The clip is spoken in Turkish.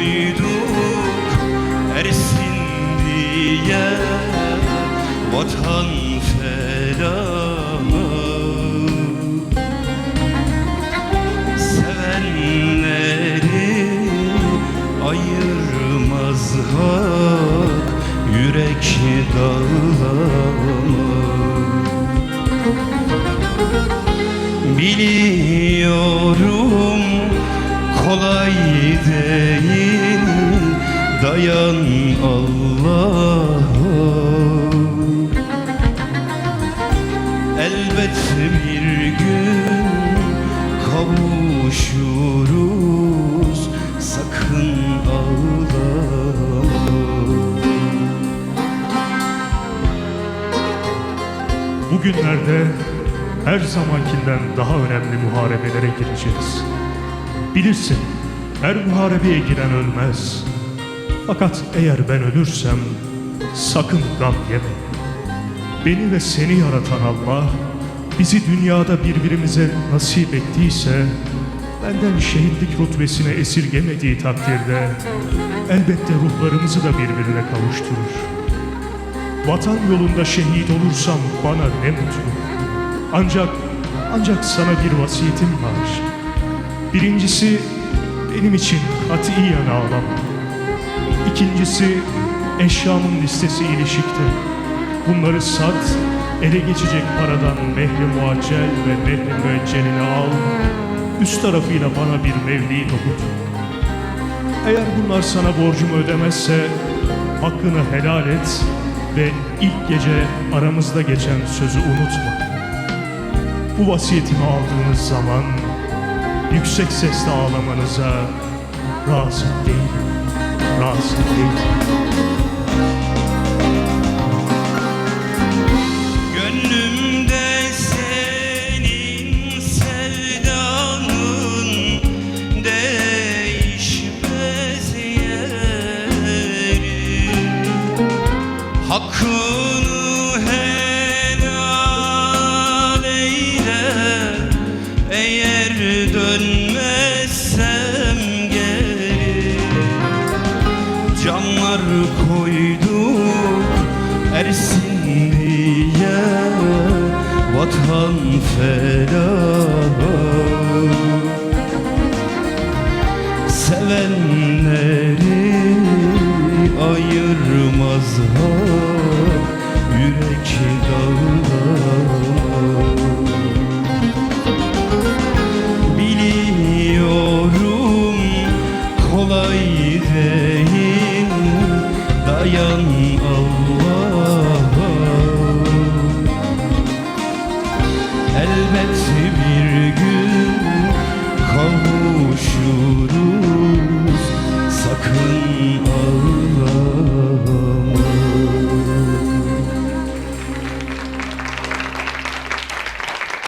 Koyduk ersin diye. Vatan felah Sevenleri ayırmaz hak Yürek dağlar Biliyorum kolay değil Dayan Allah'a Elbet bir gün kavuşuruz Sakın ağlama Bugünlerde her zamankinden daha önemli muharebelere gireceğiz. Bilirsin, her muharebeye giren ölmez. Fakat eğer ben ölürsem sakın gam yeme. Beni ve seni yaratan Allah, bizi dünyada birbirimize nasip ettiyse, benden şehitlik rutbesine esirgemediği takdirde, elbette ruhlarımızı da birbirine kavuşturur. Vatan yolunda şehit olursam bana ne mutlu. Ancak, ancak sana bir vasiyetim var. Birincisi, benim için katiyen ağlama. İkincisi, eşyamın listesi ilişikte. Bunları sat, ele geçecek paradan mehri muaccel ve mehri müeccelini al. Üst tarafıyla bana bir mevlid okut. Eğer bunlar sana borcumu ödemezse hakkını helal et ve ilk gece aramızda geçen sözü unutma. Bu vasiyetimi aldığınız zaman yüksek sesle ağlamanıza razı değilim. Razı değilim. Canlar koyduk ersin diye Vatan felah Elbet bir gün kavuşuruz. Sakın